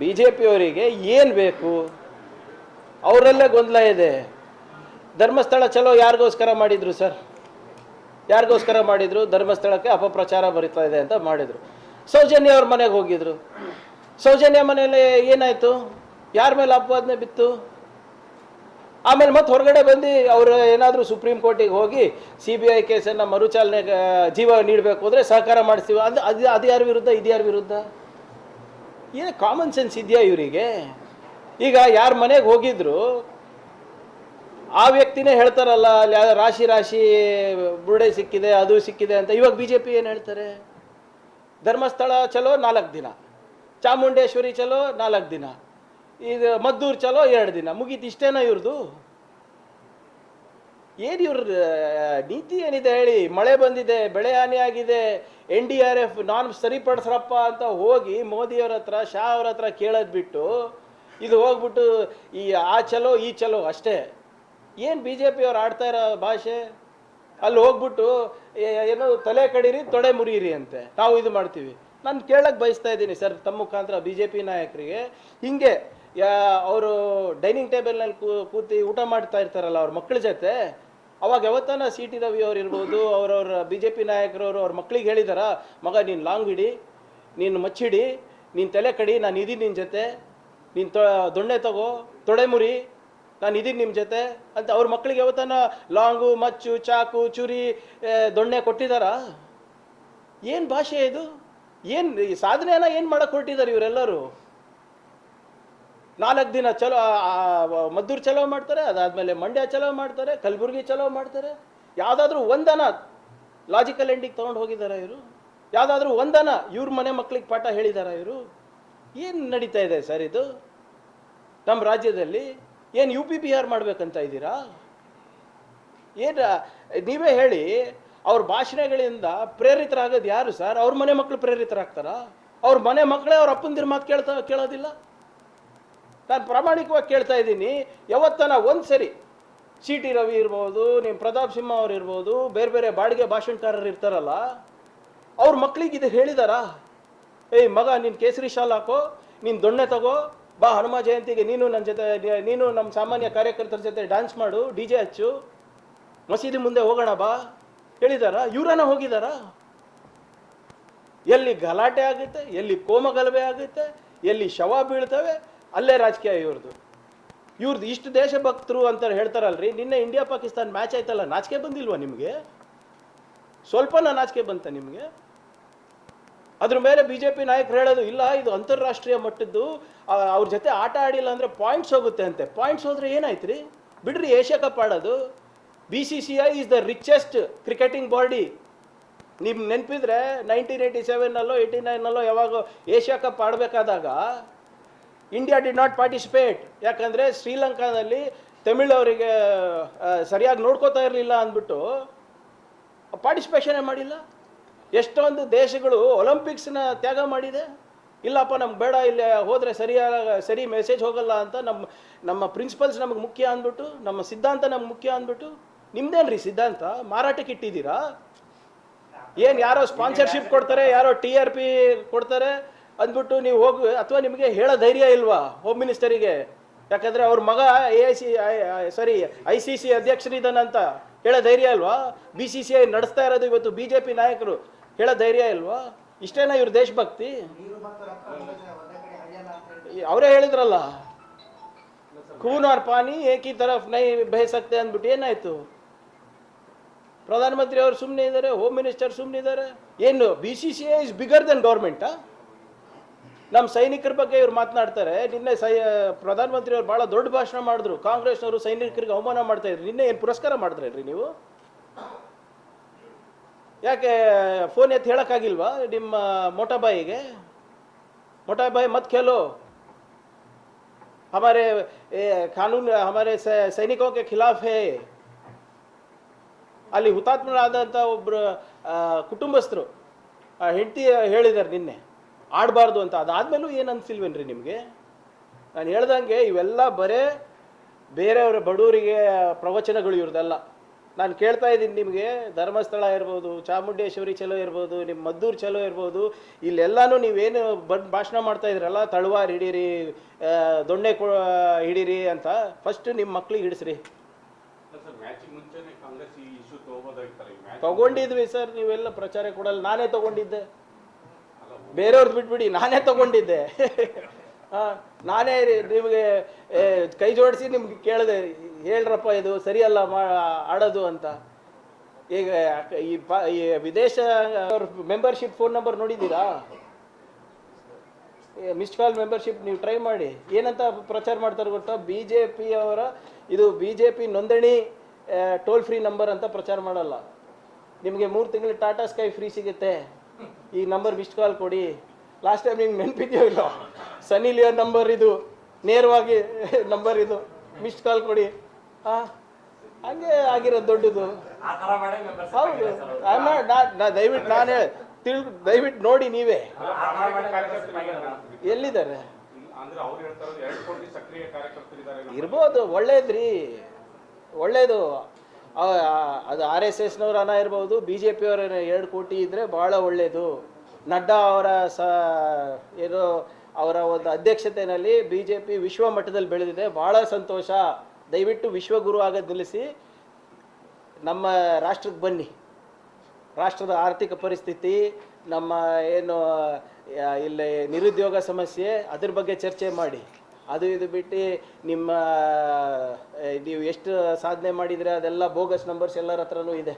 B J ಪಿಯವರಿಗೆ ಏನು ಬೇಕು? ಅವರಲ್ಲೇ ಗೊಂದಲ ಇದೆ. ಧರ್ಮಸ್ಥಳ ಚಲೋ ಯಾರಿಗೋಸ್ಕರ ಮಾಡಿದರು ಸರ್? ಯಾರಿಗೋಸ್ಕರ ಮಾಡಿದರು? ಧರ್ಮಸ್ಥಳಕ್ಕೆ ಅಪಪ್ರಚಾರ ಬರಿತಾ ಇದೆ ಅಂತ ಮಾಡಿದರು. ಸೌಜನ್ಯ ಅವ್ರ ಮನೆಗೆ ಹೋಗಿದ್ರು. ಸೌಜನ್ಯ ಮನೆಯಲ್ಲಿ ಏನಾಯಿತು? ಯಾರ ಮೇಲೆ ಅಪವಾದನೆ ಬಿತ್ತು? ಆಮೇಲೆ ಮತ್ತೆ ಹೊರಗಡೆ ಬಂದು ಅವರು ಏನಾದರೂ ಸುಪ್ರೀಂ ಕೋರ್ಟಿಗೆ ಹೋಗಿ ಸಿ ಬಿ ಐ ಕೇಸನ್ನು ಮರುಚಾಲನೆ ಜೀವ ನೀಡಬೇಕು ಅಂದರೆ ಸಹಕಾರ ಮಾಡಿಸ್ತೀವಿ. ಅದು ಅದು ಅದು ಯಾರ ವಿರುದ್ಧ? ಇದು ಯಾರ ವಿರುದ್ಧ? ಏನು ಕಾಮನ್ ಸೆನ್ಸ್ ಇದೆಯಾ ಇವರಿಗೆ? ಈಗ ಯಾರ ಮನೆಗೆ ಹೋಗಿದ್ರು, ಆ ವ್ಯಕ್ತಿನೇ ಹೇಳ್ತಾರಲ್ಲ, ಅಲ್ಲಿ ರಾಶಿ ರಾಶಿ ಬುರುಡೆ ಸಿಕ್ಕಿದೆ, ಅದು ಸಿಕ್ಕಿದೆ ಅಂತ. ಇವಾಗ ಬಿ ಜೆ ಪಿ ಏನು ಹೇಳ್ತಾರೆ? ಧರ್ಮಸ್ಥಳ ಚಲೋ, ನಾಲ್ಕು ದಿನ. ಚಾಮುಂಡೇಶ್ವರಿ ಚಲೋ, ನಾಲ್ಕು ದಿನ. ಇದು ಮದ್ದೂರು ಚಲೋ, ಎರಡು ದಿನ. ಮುಗೀತು, ಇಷ್ಟೇನಾ ಇವ್ರದ್ದು ಏನು ಇವ್ರ ನೀತಿ ಏನಿದೆ ಹೇಳಿ? ಮಳೆ ಬಂದಿದೆ, ಬೆಳೆ ಹಾನಿ ಆಗಿದೆ, ಎನ್ ಡಿ ಆರ್ ಎಫ್ ನಾನು ಸರಿಪಡಿಸ್ರಪ್ಪ ಅಂತ ಹೋಗಿ ಮೋದಿಯವ್ರ ಹತ್ರ, ಶಾ ಅವ್ರ ಹತ್ರ ಕೇಳೋದು ಬಿಟ್ಟು, ಇದು ಹೋಗ್ಬಿಟ್ಟು ಈ ಆ ಚಲೋ, ಈ ಚಲೋ ಅಷ್ಟೇ. ಏನು ಬಿ ಜೆ ಪಿಯವ್ರು ಆಡ್ತಾ ಇರೋ ಭಾಷೆ? ಅಲ್ಲಿ ಹೋಗ್ಬಿಟ್ಟು ಏನು ಏನೋ ತಲೆ ಕಡೀರಿ, ತೊಡೆ ಮುರಿಯಿರಿ ಅಂತೆ. ನಾವು ಇದು ಮಾಡ್ತೀವಿ. ನಾನು ಕೇಳಕ್ಕೆ ಬಯಸ್ತಾ ಇದ್ದೀನಿ ಸರ್, ತಮ್ಮ ಮುಖಾಂತರ ಬಿ ಜೆ ಪಿ ನಾಯಕರಿಗೆ. ಹಿಂಗೆ ಅವರು ಡೈನಿಂಗ್ ಟೇಬಲ್ನಲ್ಲಿ ಕೂ, ಕೂತಿ ಊಟ ಮಾಡ್ತಾ ಇರ್ತಾರಲ್ಲ ಅವ್ರ ಮಕ್ಕಳ ಜೊತೆ, ಅವಾಗ ಯಾವತ್ತಾನ ಸಿ ಟಿ ರವಿ ಅವ್ರು ಇರ್ಬೋದು ಅವ್ರವ್ರ ಬಿ ಜೆ ಪಿ ನಾಯಕರವರು ಅವ್ರ ಮಕ್ಕಳಿಗೆ ಹೇಳಿದಾರ, ಮಗ, ನೀನು ಲಾಂಗ್ ಹಿಡಿ, ನೀನು ಮಚ್ಚಿಡಿ, ನೀನು ತಲೆ ಕಡಿ, ನಾನು ಇದೀನಿ ನಿನ್ನ ಜೊತೆ, ನೀನು ತೊ, ದೊಣ್ಣೆ ತಗೋ, ತೊಡೆ ಮುರಿ, ನಾನು ಇದೀನಿ ನಿಮ್ಮ ಜೊತೆ ಅಂತ ಅವ್ರ ಮಕ್ಕಳಿಗೆ ಯಾವತ್ತಾನ ಲಾಂಗು, ಮಚ್ಚು, ಚಾಕು, ಚುರಿ ದೊಣ್ಣೆ ಕೊಟ್ಟಿದ್ದಾರಾ ಏನು ಭಾಷೆ ಇದು? ಏನು ಸಾಧನೆಯನ್ನ ಏನು ಮಾಡಕ್ಕೆ ಹೊರಟಿದ್ದಾರೆ ಇವರೆಲ್ಲರೂ? ನಾಲ್ಕು ದಿನ ಚಲೋ ಮದ್ದೂರ್ ಚಲೋ ಮಾಡ್ತಾರೆ, ಅದಾದ್ಮೇಲೆ ಮಂಡ್ಯ ಚಲೋ ಮಾಡ್ತಾರೆ, ಕಲಬುರಗಿ ಚಲೋ ಮಾಡ್ತಾರೆ. ಯಾವುದಾದ್ರೂ ಒಂದನ ಲಾಜಿಕಲ್ ಎಂಡಿಗೆ ತಗೊಂಡು ಹೋಗಿದ್ದಾರೆ ಇವರು? ಯಾವುದಾದ್ರೂ ಒಂದನ ಇವ್ರ ಮನೆ ಮಕ್ಕಳಿಗೆ ಪಾಠ ಹೇಳಿದಾರ ಇವರು? ಏನು ನಡೀತಾ ಇದೆ ಸರ್ ಇದು? ನಮ್ಮ ರಾಜ್ಯದಲ್ಲಿ ಏನು ಯು ಪಿ ಬಿ ಆರ್ ಮಾಡ್ಬೇಕಂತ ಇದ್ದೀರಾ? ಏನು ನೀವೇ ಹೇಳಿ ಅವ್ರ ಭಾಷಣಗಳಿಂದ ಪ್ರೇರಿತರಾಗೋದು ಯಾರು ಸರ್? ಅವ್ರ ಮನೆ ಮಕ್ಕಳು ಪ್ರೇರಿತರಾಗ್ತಾರಾ? ಅವ್ರ ಮನೆ ಮಕ್ಕಳೇ ಅವ್ರ ಅಪ್ಪಂದಿರ ಮಾತು ಕೇಳ್ತಾ, ಕೇಳೋದಿಲ್ಲ? ನಾನು ಪ್ರಾಮಾಣಿಕವಾಗಿ ಕೇಳ್ತಾ ಇದ್ದೀನಿ. ಯಾವತ್ತನ ಒಂದು ಸರಿ ಸಿ ಟಿ ರವಿ ಇರ್ಬೋದು ನಿಮ್ಮ ಪ್ರತಾಪ್ ಸಿಂಹ ಅವ್ರು ಇರ್ಬೋದು, ಬೇರೆ ಬೇರೆ ಬಾಡಿಗೆ ಭಾಷಣಕಾರರು ಇರ್ತಾರಲ್ಲ, ಅವ್ರ ಮಕ್ಕಳಿಗೆ ಇದು ಹೇಳಿದಾರಾ? ಏಯ್ ಮಗ, ನೀನು ಕೇಸರಿ ಶಾಲ್ ಹಾಕೋ, ನೀನು ದೊಣ್ಣೆ ತಗೋ, ಬಾ ಹನುಮ ಜಯಂತಿಗೆ ನೀನು ನನ್ನ ಜೊತೆ, ನೀನು ನಮ್ಮ ಸಾಮಾನ್ಯ ಕಾರ್ಯಕರ್ತರ ಜೊತೆ ಡ್ಯಾನ್ಸ್ ಮಾಡು, ಡಿ ಜೆ ಹಚ್ಚು, ಮಸೀದಿ ಮುಂದೆ ಹೋಗೋಣ ಬಾ. ಹೇಳಿದಾರ? ಇವರನ್ನ ಹೋಗಿದಾರ? ಎಲ್ಲಿ ಗಲಾಟೆ ಆಗುತ್ತೆ, ಎಲ್ಲಿ ಕೋಮಗಲಭೆ ಆಗುತ್ತೆ, ಎಲ್ಲಿ ಶವ ಬೀಳ್ತವೆ, ಅಲ್ಲೇ ರಾಜಕೀಯ ಇವ್ರದ್ದು ಇವ್ರದ್ದು ಇಷ್ಟು ದೇಶಭಕ್ತರು ಅಂತ ಹೇಳ್ತಾರಲ್ರಿ, ನಿನ್ನೆ ಇಂಡಿಯಾ ಪಾಕಿಸ್ತಾನ್ ಮ್ಯಾಚ್ ಆಯ್ತಲ್ಲ, ನಾಚಿಕೆ ಬಂದಿಲ್ವಾ ನಿಮಗೆ? ಸ್ವಲ್ಪ ನಾಚಿಕೆ ಬಂತ ನಿಮಗೆ? ಅದ್ರ ಮೇಲೆ ಬಿ ಜೆ ಪಿ ನಾಯಕರು ಹೇಳೋದು, ಇಲ್ಲ, ಇದು ಅಂತಾರಾಷ್ಟ್ರೀಯ ಮಟ್ಟದ್ದು ಅವ್ರ ಜೊತೆ ಆಟ ಆಡಿಲ್ಲ ಅಂದರೆ ಪಾಯಿಂಟ್ಸ್ ಹೋಗುತ್ತೆ ಅಂತೆ. ಪಾಯಿಂಟ್ಸ್ ಹೋದ್ರೆ ಏನಾಯ್ತು ರೀ ಬಿಡ್ರಿ ಏಷ್ಯಾ ಕಪ್ ಆಡೋದು. B C C I is the richest cricketing body ನಿಮ್ಮ ನೆನಪಿದ್ರೆ ನೈನ್ಟೀನ್ ಏಯ್ಟಿ ಸೆವೆನ್ನಲ್ಲೋ ಏಯ್ಟಿ ನೈನಲ್ಲೋ ಯಾವಾಗ ಏಷ್ಯಾ ಕಪ್ ಆಡಬೇಕಾದಾಗ ಇಂಡಿಯಾ ಡಿ ನಾಟ್ ಪಾರ್ಟಿಸಿಪೇಟ್ ಯಾಕಂದರೆ ಶ್ರೀಲಂಕಾದಲ್ಲಿ ತಮಿಳ್ ಅವರಿಗೆ ಸರಿಯಾಗಿ ನೋಡ್ಕೋತಾ ಇರಲಿಲ್ಲ ಅಂದ್ಬಿಟ್ಟು ಪಾರ್ಟಿಸಿಪೇಷನೇ ಮಾಡಿಲ್ಲ. ಎಷ್ಟೊಂದು ದೇಶಗಳು ಒಲಿಂಪಿಕ್ಸ್ನ ತ್ಯಾಗ ಮಾಡಿದೆ. ಇಲ್ಲಪ್ಪ, ನಮ್ಗೆ ಬೇಡ, ಇಲ್ಲಿ ಹೋದರೆ ಸರಿಯಾಗ, ಸರಿ ಮೆಸೇಜ್ ಹೋಗಲ್ಲ ಅಂತ ನಮ್ಮ ನಮ್ಮ ಪ್ರಿನ್ಸಿಪಲ್ಸ್ ನಮಗೆ ಮುಖ್ಯ ಅಂದ್ಬಿಟ್ಟು, ನಮ್ಮ ಸಿದ್ಧಾಂತ ನಮ್ಗೆ ಮುಖ್ಯ ಅಂದ್ಬಿಟ್ಟು ನಿಮ್ದೇನ್ರಿ ಸಿದ್ಧಾಂತ? ಮಾರಾಟಕ್ಕೆ ಇಟ್ಟಿದ್ದೀರಾ? ಏನು ಯಾರೋ ಸ್ಪಾನ್ಸರ್ಶಿಪ್ ಕೊಡ್ತಾರೆ, ಯಾರೋ ಟಿ ಆರ್ ಪಿ ಕೊಡ್ತಾರೆ ಅಂದ್ಬಿಟ್ಟು ನೀವು ಹೋಗಿ ಅಥವಾ ನಿಮಗೆ ಹೇಳೋ ಧೈರ್ಯ ಇಲ್ವಾ ಹೋಮ್ ಮಿನಿಸ್ಟರಿಗೆ ಯಾಕಂದರೆ ಅವ್ರ ಮಗ A I C sorry I C C ಅಧ್ಯಕ್ಷರಿದ್ದಾನಂತ ಹೇಳೋ ಧೈರ್ಯ ಇಲ್ವಾ? ಬಿ ಸಿ ಸಿ ಐ ನಡೆಸ್ತಾ ಇರೋದು ಇವತ್ತು ಬಿ ಜೆ ಪಿ ನಾಯಕರು, ಹೇಳೋ ಧೈರ್ಯ ಇಲ್ವಾ? ಇಷ್ಟೇನಾ ಇವ್ರ ದೇಶಭಕ್ತಿ? ಅವರೇ ಹೇಳಿದ್ರಲ್ಲ ಖೂನ್ ಆರ್ ಪಾನಿ ಏಕಿ ತರಫ್ ನೈ ಬಹ ಸಕ್ತೆ ಅಂದ್ಬಿಟ್ಟು ಏನಾಯ್ತು? ಪ್ರಧಾನಮಂತ್ರಿ ಅವರು ಸುಮ್ಮನೆ ಇದ್ದಾರೆ ಹೋಮ್ ಮಿನಿಸ್ಟರ್ ಸುಮ್ಮನೆ ಇದ್ದಾರೆ. ಏನು B C C I is bigger than ಗೌರ್ಮೆಂಟಾ ನಮ್ಮ ಸೈನಿಕರ ಬಗ್ಗೆ ಇವ್ರು ಮಾತನಾಡ್ತಾರೆ. ನಿನ್ನೆ ಸೈ ಪ್ರಧಾನಮಂತ್ರಿ ಅವರು ಭಾಳ ದೊಡ್ಡ ಭಾಷಣ ಮಾಡಿದ್ರು. ಕಾಂಗ್ರೆಸ್ನವರು ಸೈನಿಕರಿಗೆ ಅವಮಾನ ಮಾಡ್ತಾ ಇದ್ರು. ನಿನ್ನೆ ಏನು ಪುರಸ್ಕಾರ ಮಾಡಿದ್ರೇನ್ರಿ ನೀವು? ಯಾಕೆ ಫೋನ್ ಎತ್ತಿ ಹೇಳೋಕ್ಕಾಗಿಲ್ವಾ ನಿಮ್ಮ ಮೊಟಾಬಾಯಿಗೆ? ಮೊಟಾಬಾಯಿ ಮತ್ ಕೇಳೋ. ಹಮಾರೆ ಕಾನೂನು, ಹಮಾರೆ ಸೈನಿಕ ಖಿಲಾಫ್. ಹೇ ಅಲ್ಲಿ ಹುತಾತ್ಮರಾದಂಥ ಒಬ್ಬರು ಕುಟುಂಬಸ್ಥರು ಹೆಂಡತಿ ಹೇಳಿದ್ದಾರೆ ನಿನ್ನೆ, ಆಡಬಾರ್ದು ಅಂತ. ಅದಾದಮೇಲೂ ಏನು ಅನ್ಸಿಲ್ವೇನ್ರಿ ನಿಮಗೆ? ನಾನು ಹೇಳ್ದಂಗೆ ಇವೆಲ್ಲ ಬರೇ ಬೇರೆಯವರ ಬಡವರಿಗೆ ಪ್ರವಚನಗಳು ಇವ್ರದ್ದೆಲ್ಲ. ನಾನು ಕೇಳ್ತಾ ಇದ್ದೀನಿ ನಿಮಗೆ, ಧರ್ಮಸ್ಥಳ ಇರ್ಬೋದು, ಚಾಮುಂಡೇಶ್ವರಿ ಚಲೋ ಇರ್ಬೋದು ನಿಮ್ಮ ಮದ್ದೂರು ಚಲೋ ಇರ್ಬೋದು, ಇಲ್ಲೆಲ್ಲನೂ ನೀವೇನು ಬಂದು ಭಾಷಣ ಮಾಡ್ತಾ ಇದ್ರಲ್ಲ, ತಳವಾರ್ ಹಿಡೀರಿ ದೊಣ್ಣೆ ಕೊ, ಹಿಡೀರಿ ಅಂತ ಫಸ್ಟ್ ನಿಮ್ಮ ಮಕ್ಳಿಗೆ ಹಿಡಿಸ್ರಿ. ತಗೊಂಡಿದ್ವಿ ಸರ್, ನೀವೆಲ್ಲ ಪ್ರಚಾರ ಕೊಡಲ್ಲ. ನಾನೇ ತಗೊಂಡಿದ್ದೆ. ಬೇರೆಯವ್ರದ್ದು ಬಿಟ್ಬಿಡಿ, ನಾನೇ ತಗೊಂಡಿದ್ದೆ. ನಾನೇ ನಿಮಗೆ ಕೈ ಜೋಡಿಸಿ ನಿಮ್ಗೆ ಕೇಳಿದೆ, ಹೇಳ್ರಪ್ಪ, ಇದು ಸರಿಯಲ್ಲ, ಮಾ, ಆಡೋದು ಅಂತ. ಈಗ, ಈ ವಿದೇಶ ಮೆಂಬರ್ಶಿಪ್ ಫೋನ್ ನಂಬರ್ ನೋಡಿದ್ದೀರಾ? ಮಿಸ್ಡ್ ಕಾಲ್ ಮೆಂಬರ್ಶಿಪ್ ನೀವು ಟ್ರೈ ಮಾಡಿ. ಏನಂತ ಪ್ರಚಾರ ಮಾಡ್ತಾರೆ ಗೊತ್ತಾ? ಬಿ ಜೆ ಇದು ಬಿ ಜೆ ಪಿ ನೋಂದಣಿ ಟೋಲ್ ಫ್ರೀ ನಂಬರ್ ಅಂತ ಪ್ರಚಾರ ಮಾಡಲ್ಲ. ನಿಮಗೆ ಮೂರು ತಿಂಗಳು ಟಾಟಾ ಸ್ಕೈ ಫ್ರೀ ಸಿಗುತ್ತೆ. ಈ ನಂಬರ್ ಮಿಸ್ಡ್ ಕಾಲ್ ಕೊಡಿ. ಲಾಸ್ಟ್ ಟೈಮ್ ನಿಮ್ಗೆ ನೆನಪಿದೆಯೋ ಇಲ್ಲ? ಸನಿ ಲಿಯೋನ್ ನಂಬರ್ ಇದು. ನೇರವಾಗಿ ನಂಬರ್ ಇದು. ಮಿಸ್ಡ್ ಕಾಲ್ ಕೊಡಿ. ಹಾಂ ಹಂಗೆ ಆಗಿರೋದು ದೊಡ್ಡದು. ಹೌದು. ದಯವಿಟ್ಟು ನಾನೇ ತಿಳ್ ದಯವಿಟ್ಟು ನೋಡಿ ನೀವೇ. ಎಲ್ಲಿದ್ದಾರೆ? ಅಂದ್ರೆ ಅವ್ರು ಹೇಳ್ತಾ ಇರೋದು ಕೋಟಿ ಸಕ್ರಿಯ ಕಾರ್ಯಕರ್ತರಿದ್ದಾರೆ. ನಮ್ಮ ಇರ್ಬೋದು ಒಳ್ಳೇದ್ರಿ. ಆ- ಅದು ಆರ್ ಎಸ್ ಎಸ್ನವ್ರ ಹಣ ಇರ್ಬೋದು, ಬಿ ಜೆ ಪಿಯವರ ಎರಡು ಕೋಟಿ ಇದ್ದರೆ ಭಾಳ ಒಳ್ಳೆಯದು ನಡ್ಡಾ ಅವರ ಸ, ಏನು, ಅವರ ಒಂದು ಅಧ್ಯಕ್ಷತೆಯಲ್ಲಿ ಬಿ ಜೆ ಪಿ ವಿಶ್ವ ಮಟ್ಟದಲ್ಲಿ ಬೆಳೆದಿದೆ. ಭಾಳ ಸಂತೋಷ. ದಯವಿಟ್ಟು ವಿಶ್ವಗುರು ಆಗೋದು ನಿಲ್ಲಿಸಿ, ನಮ್ಮ ರಾಷ್ಟ್ರಕ್ಕೆ ಬನ್ನಿ. ರಾಷ್ಟ್ರದ ಆರ್ಥಿಕ ಪರಿಸ್ಥಿತಿ, ನಮ್ಮ, ಏನು ಇಲ್ಲಿ ನಿರುದ್ಯೋಗ ಸಮಸ್ಯೆ, ಅದ್ರ ಬಗ್ಗೆ ಚರ್ಚೆ ಮಾಡಿ. ಅದು ಇದು ಬಿಟ್ಟು ನಿಮ್ಮ ನೀವು ಎಷ್ಟು ಸಾಧನೆ ಮಾಡಿದರೆ ಅದೆಲ್ಲ ಬೋಗಸ್ ನಂಬರ್ಸ್ ಎಲ್ಲರ ಹತ್ರನೂ ಇದೆ.